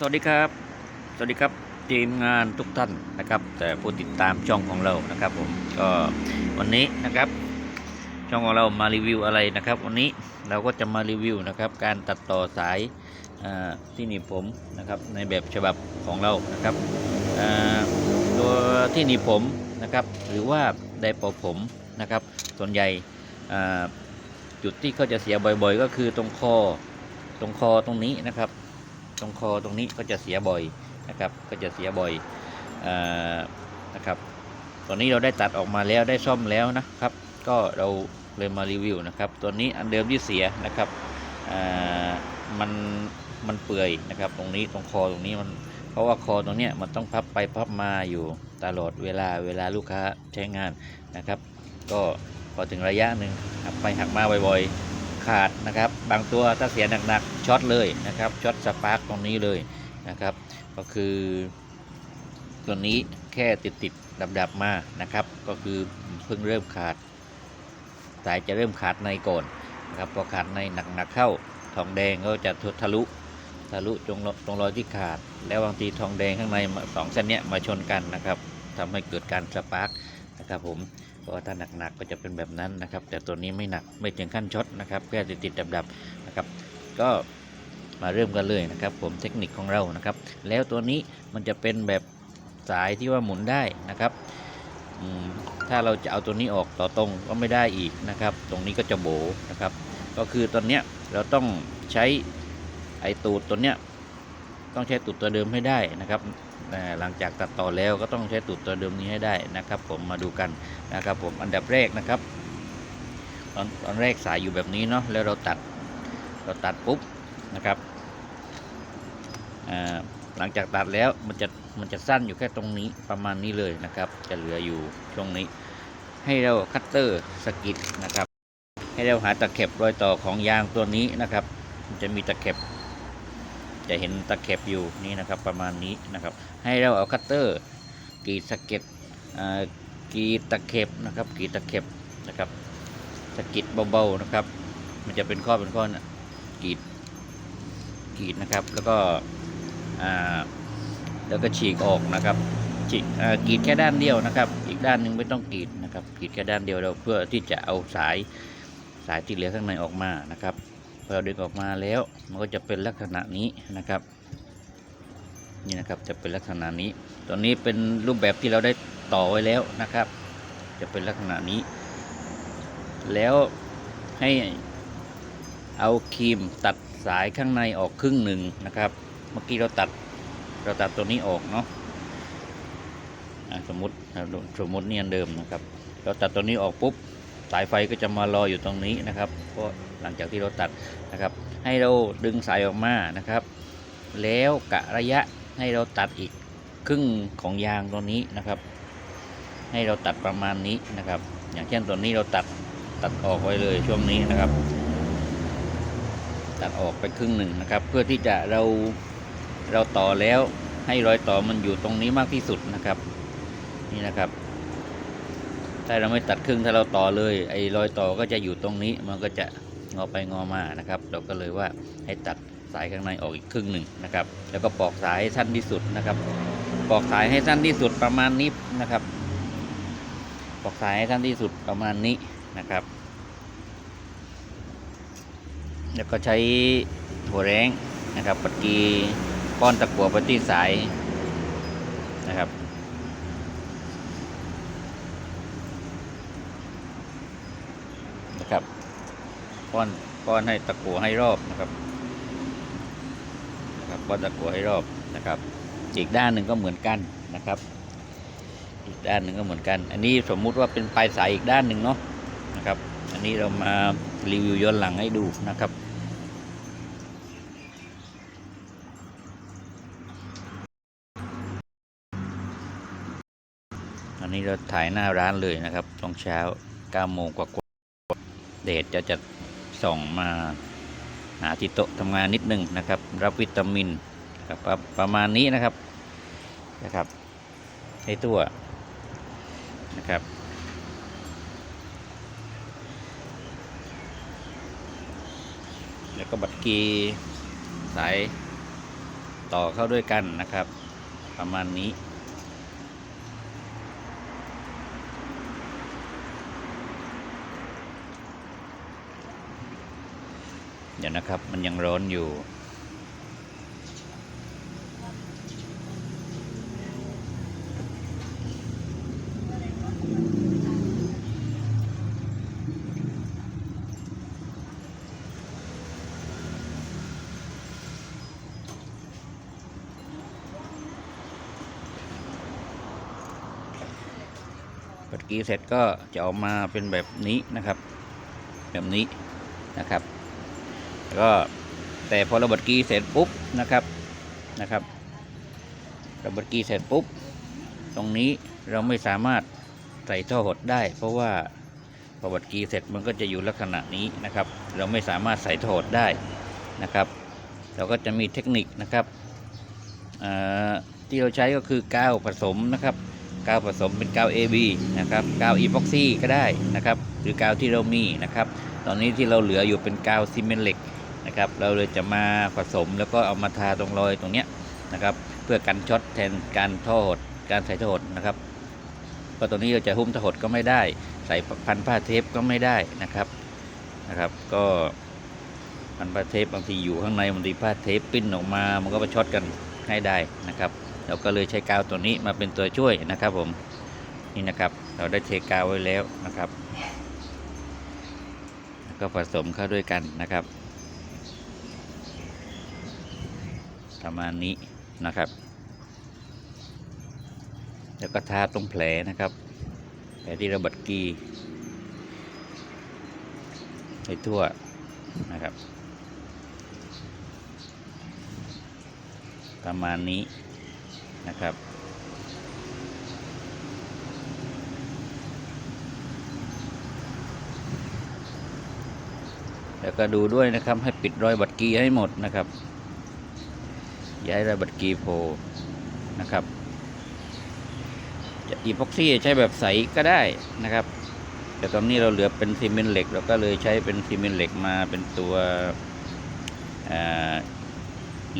สวัสดีครับ สวัสดีครับทีมงานทุกท่านนะครับ แต่ผู้ติดตามช่องของเรานะครับ ผมก็วันนี้นะครับ ช่องของเรามารีวิวอะไรนะครับ วันนี้เราก็จะมารีวิวนะครับ การตัดต่อสายที่หนีบผมนะครับในแบบฉบับของเรานะครับตัวที่หนีบผมนะครับ หรือว่าไดร์เป่าผมนะครับ ส่วนใหญ่จุดที่เขาจะเสียบ่อย ๆ ก็คือตรงคอตรงคอตรงนี้นะครับ ตรงคอตรงนี้ก็จะเสียบ่อยนะครับ ก็จะเสียบ่อยอนะครับ ตอนนี้เราได้ตัดออกมาแล้วได้ซ่อมแล้วนะครับ ก็เราเลยมารีวิวนะครับตัวนี้อันเดิมที่เสียนะครับมันมันเปื่อยนะครับ ตรงนี้ตรงคอตรงนี้มันเพราะว่าคอตรงเนี้ยมันต้องพับไปพับมาอยู่ตลอดเวลาเวลาลูกค้าใช้งานนะครับ ก็พอถึงระยะหนึ่งหักไปหักมาบ่อยๆ ขาดนะครับ บางตัวถ้าเสียหนักๆช็อตเลยนะครับช็อตสปาร์กตรงนี้เลยนะครับ ก็คือตัวนี้แค่ติดติดดับๆมานะครับ ก็คือเพิ่งเริ่มขาด สายจะเริ่มขาดในก่อนนะครับพอขาดในหนักๆเข้าทองแดงก็จะทะลุทะลุตรงตรงรอยที่ขาด แล้วบางทีทองแดงข้างในสองเส้นเนี้ยมาชนกันนะครับทำให้เกิดการสปาร์กนะครับผม พราะว่าถ้าหนักๆก็จะเป็นแบบนั้นนะครับ แต่ตัวนี้ไม่หนักไม่ถึงขั้นช็อตนะครับแค่ติดๆดับๆนะครับ ก็มาเริ่มกันเลยนะครับ ผมเทคนิคของเรานะครับ แล้วตัวนี้มันจะเป็นแบบสายที่ว่าหมุนได้นะครับถ้าเราจะเอาตัวนี้ออกต่อตรงก็ไม่ได้อีกนะครับ ตรงนี้ก็จะโบนะครับ ก็คือตอนเนี้ยเราต้องใช้ไอตูดตัวเนี้ยต้องใช้ตูดตัวเดิมให้ได้นะครับ หลังจากตัดต่อแล้วก็ต้องใช้ตูดตัวเดิมนี้ให้ได้นะครับ ผมมาดูกันนะครับ ผมอันดับแรกนะครับตอนตอนแรกสายอยู่แบบนี้เนาะแล้วเราตัดเราตัดปุ๊บนะครับหลังจากตัดแล้วมันจะมันจะสั้นอยู่แค่ตรงนี้ประมาณนี้เลยนะครับ จะเหลืออยู่ช่วงนี้ ให้เราคัตเตอร์สกิดนะครับ ให้เราหาตะเข็บรอยต่อของยางตัวนี้นะครับ มันจะมีตะเข็บ จะเห็นตะเข็บอยู่นี่นะครับประมาณนี้นะครับ ให้เราเอาคัตเตอร์กรีดสะเก็ดกรีดตะเข็บนะครับกรีดตะเข็บนะครับสะกิดเบาๆนะครับ มันจะเป็นข้อเป็นข้อนะกรีดกรีดนะครับ แล้วก็อ่าแล้วก็ฉีกออกนะครับฉีกกรีดแค่ด้านเดียวนะครับ อีกด้านหนึ่งไม่ต้องกรีดนะครับกรีดแค่ด้านเดียวเราเพื่อที่จะเอาสายสายที่เหลือข้างในออกมานะครับ เราดึงออกมาแล้วมันก็จะเป็นลักษณะนี้นะครับ นี่นะครับจะเป็นลักษณะนี้ตัวนี้เป็นรูปแบบที่เราได้ต่อไว้แล้วนะครับ จะเป็นลักษณะนี้ แล้วให้เอาครีมตัดสายข้างในออกครึ่งหนึ่งนะครับ เมื่อกี้เราตัดเราตัดตัวนี้ออกเนาะอะสมมติสมมตินี่อันเดิมนะครับ เราตัดตัวนี้ออกปุ๊บสายไฟก็จะมารออยู่ตรงนี้นะครับ เพราะ หลังจากที่เราตัดนะครับ ให้เราดึงสายออกมานะครับ แล้วกะระยะให้เราตัดอีกครึ่งของยางตัวนี้นะครับ ให้เราตัดประมาณนี้นะครับ อย่างเช่นตัวนี้เราตัดตัดออกไว้เลยช่วงนี้นะครับ ตัดออกไปครึ่งหนึ่งนะครับ เพื่อที่จะเราเราต่อแล้วให้รอยต่อมันอยู่ตรงนี้มากที่สุดนะครับ นี่นะครับถ้าเราไม่ตัดครึ่งถ้าเราต่อเลยไอ้รอยต่อก็จะอยู่ตรงนี้มันก็จะ งอไปงอมานะครับ เราก็เลยว่าให้ตัดสายข้างในออกอีกครึ่งหนึ่งนะครับ แล้วก็ปอกสายให้สั้นที่สุดนะครับ ปอกสายให้สั้นที่สุดประมาณนี้นะครับ ปอกสายให้สั้นที่สุดประมาณนี้นะครับ แล้วก็ใช้ถั่วแรงนะครับปัดกีป้อนตะกั่วไปที่สายนะครับ ป้อนป้อนให้ตะกั่วให้รอบนะครับนะครับป้อนตะกั่วให้รอบนะครับ อีกด้านหนึ่งก็เหมือนกันนะครับ อีกด้านหนึ่งก็เหมือนกัน อันนี้สมมุติว่าเป็นปลายสายอีกด้านหนึ่งเนาะนะครับ อันนี้เรามารีวิวย้อนหลังให้ดูนะครับอันนี้เราถ่ายหน้าร้านเลยนะครับตอนเช้า9โมงกว่าๆเดชจะจะ ส่องมาหาที่โต๊ะทำงานนิดนึงนะครับ รับวิตามินครับประประมาณนี้นะครับนะครับให้ตัวนะครับแล้วก็บัตรกีสายต่อเข้าด้วยกันนะครับ ประมาณนี้ เดี๋ยวนะครับ มันยังร้อนอยู่ ปัดกี้เสร็จก็จะออกมาเป็นแบบนี้นะครับ แบบนี้นะครับ ก็แต่พอระเบิดกีเสร็จปุ๊บนะครับนะครับ ระเบิดกีเสร็จปุ๊บ ตรงนี้เราไม่สามารถใส่ท่อหดได้ เพราะว่าพอบัดกีเสร็จมันก็จะอยู่ลักษณะนี้นะครับ เราไม่สามารถใส่ท่อหดได้นะครับ เราก็จะมีเทคนิคนะครับที่เราใช้ก็คือกาวผสมนะครับกาวผสมเป็นกาว AB นะครับกาวอีพ็อกซี่ก็ได้นะครับ หรือกาวที่เรามีนะครับ ตอนนี้ที่เราเหลืออยู่เป็นกาวซีเมนต์เหล็ก นะครับ เราเลยจะมาผสมแล้วก็เอามาทาตรงรอยตรงเนี้ยนะครับ เพื่อกันช็อตแทนการทอหดการใส่ทอหดนะครับเพราะตรงนี้เราจะหุ้มทอหดก็ไม่ได้ ใส่พันผ้าเทปก็ไม่ได้นะครับนะครับ ก็พันผ้าเทปบางทีอยู่ข้างในบางทีผ้าเทปปิ้นออกมา มันก็มาช็อตกันให้ได้นะครับ เราก็เลยใช้กาวตัวนี้มาเป็นตัวช่วยนะครับผมนี่นะครับ เราได้เทกาวไว้แล้วนะครับแล้วก็ผสมเข้าด้วยกันนะครับ ประมาณนี้นะครับ แล้วก็ทาตรงแผลนะครับ แผลที่ระบัดกีให้ทั่วนะครับ ประมาณนี้นะครับแล้วก็ดูด้วยนะครับให้ปิดรอยบัตรกีให้หมดนะครับ ย่าให้รอยบัตรกีโผล่นะครับจะอีพ็อกซี่ใช้แบบใสก็ได้นะครับ แต่ตอนนี้เราเหลือเป็นซีเมนต์เหล็กเราก็เลยใช้เป็นซีเมนต์เหล็กมาเป็นตัว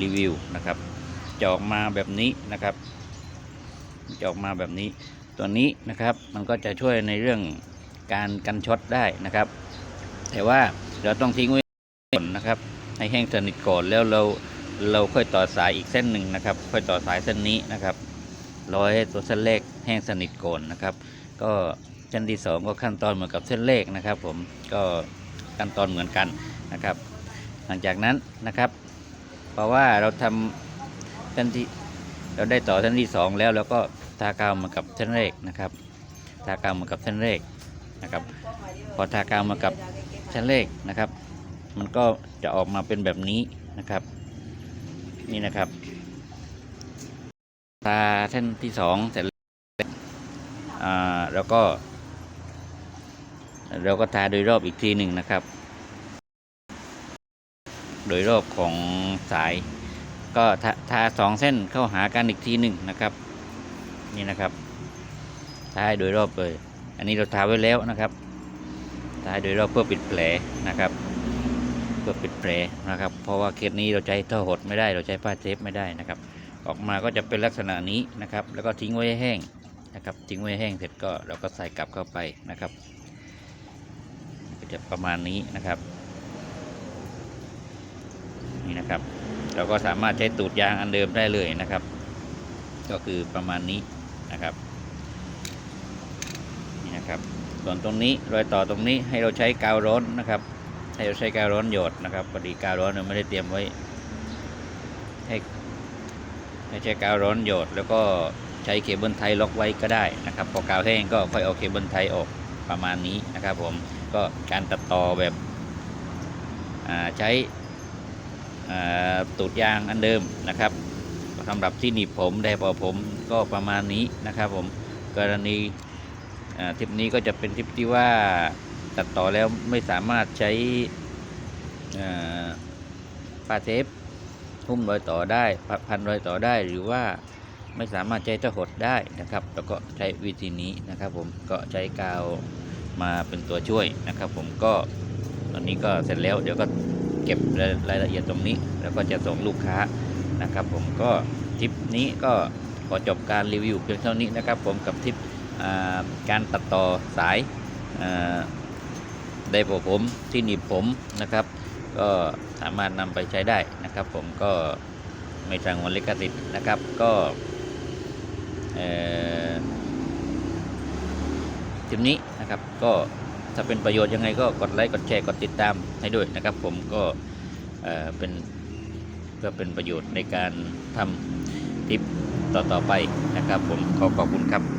รีวิวนะครับจะออกมาแบบนี้นะครับจะออกมาแบบนี้ตัวนี้นะครับมันก็จะช่วยในเรื่องการกันช็อตได้นะครับ แต่ว่าเราต้องทิ้งไว้ก่อนนะครับ ให้แห้งสนิทก่อนแล้วเรา เราค่อยต่อสายอีกเส้นหนึ่งนะครับ ค่อยต่อสายเส้นนี้นะครับรอให้ตัวเส้นเลขแห้งสนิทก่อนนะครับ ก็เส้นที่สองก็ขั้นตอนเหมือนกับเส้นเลขนะครับ ผมก็ขั้นตอนเหมือนกันนะครับ หลังจากนั้นนะครับ เพราะว่าเราทำเส้นที่เราได้ต่อเส้นที่สองแล้วเราก็ทากาวเหมือนกับเส้นเลขนะครับ ทากาวเหมือนกับเส้นเลขนะครับ พอทากาวมากับเส้นเลขนะครับ มันก็จะออกมาเป็นแบบนี้นะครับ นี่นะครับทาเส้นที่สองเสร็จแล้วอ่าแล้วก็ เราก็ทาโดยรอบอีกทีหนึ่งนะครับ โดยรอบของสาย ก็ทาทาสองเส้นเข้าหากันอีกทีหนึ่งนะครับ นี่นะครับทาโดยรอบเลย อันนี้เราทาไว้แล้วนะครับทาโดยรอบเพื่อปิดแผลนะครับ เพื่อปิดแผลนะครับ เพราะว่าเคสนี้เราใช้ท่อหดไม่ได้เราใช้ผ้าเทปไม่ได้นะครับ ออกมาก็จะเป็นลักษณะนี้นะครับ แล้วก็ทิ้งไว้แห้งนะครับ ทิ้งไว้แห้งเสร็จก็เราก็ใส่กลับเข้าไปนะครับก็จะประมาณนี้นะครับนี่นะครับ เราก็สามารถใช้ตูดยางอันเดิมได้เลยนะครับ ก็คือประมาณนี้นะครับนี่นะครับส่วนตรงนี้รอยต่อตรงนี้ให้เราใช้กาวร้อนนะครับ ให้เราใช้กาวร้อนหยดนะครับพอดีกาวร้อนเราไม่ได้เตรียมไว้ ให้ให้ใช้กาวร้อนหยดแล้วก็ใช้เคเบิลไทยล็อกไว้ก็ได้นะครับ พอกาวแห้งก็ค่อยเอาเคเบิลไทยออกประมาณนี้นะครับ ผมก็การตัดต่อแบบใช้ตูดยางอันเดิมนะครับสำหรับที่หนีบผมได้พอผมก็ประมาณนี้นะครับ ผมกรณีทริปนี้ก็จะเป็นทริปที่ว่า ตัดต่อแล้วไม่สามารถใช้อ่าผ้าเทปหุ้มรอยต่อได้พันรอยต่อได้หรือว่าไม่สามารถใช้ตะหดได้นะครับ แล้วก็ใช้วิธีนี้นะครับ ผมก็ใช้กาวมาเป็นตัวช่วยนะครับ ผมก็ตอนนี้ก็เสร็จแล้วเดี๋ยวก็เก็บรายรายละเอียดตรงนี้ แล้วก็จะส่งลูกค้านะครับ ผมก็ทริปนี้ก็ขอจบการรีวิวเพียงเท่านี้นะครับ ผมกับทริปการตัดต่อสายอ่า ไดโปผมที่หนีบผมนะครับ ก็สามารถนำไปใช้ได้นะครับ ผมก็ไม่ทางวันลิขสิทธิ์นะครับ ก็เอ่อคลิปนี้นะครับก็ถ้าเป็นประโยชน์ยังไงก็กดไลค์กดแชร์กดติดตามให้ด้วยนะครับ ผมก็เเป็นเพื่อเป็นประโยชน์ในการทำคลิปต่อๆไปนะครับ ผมขอขอบคุณครับ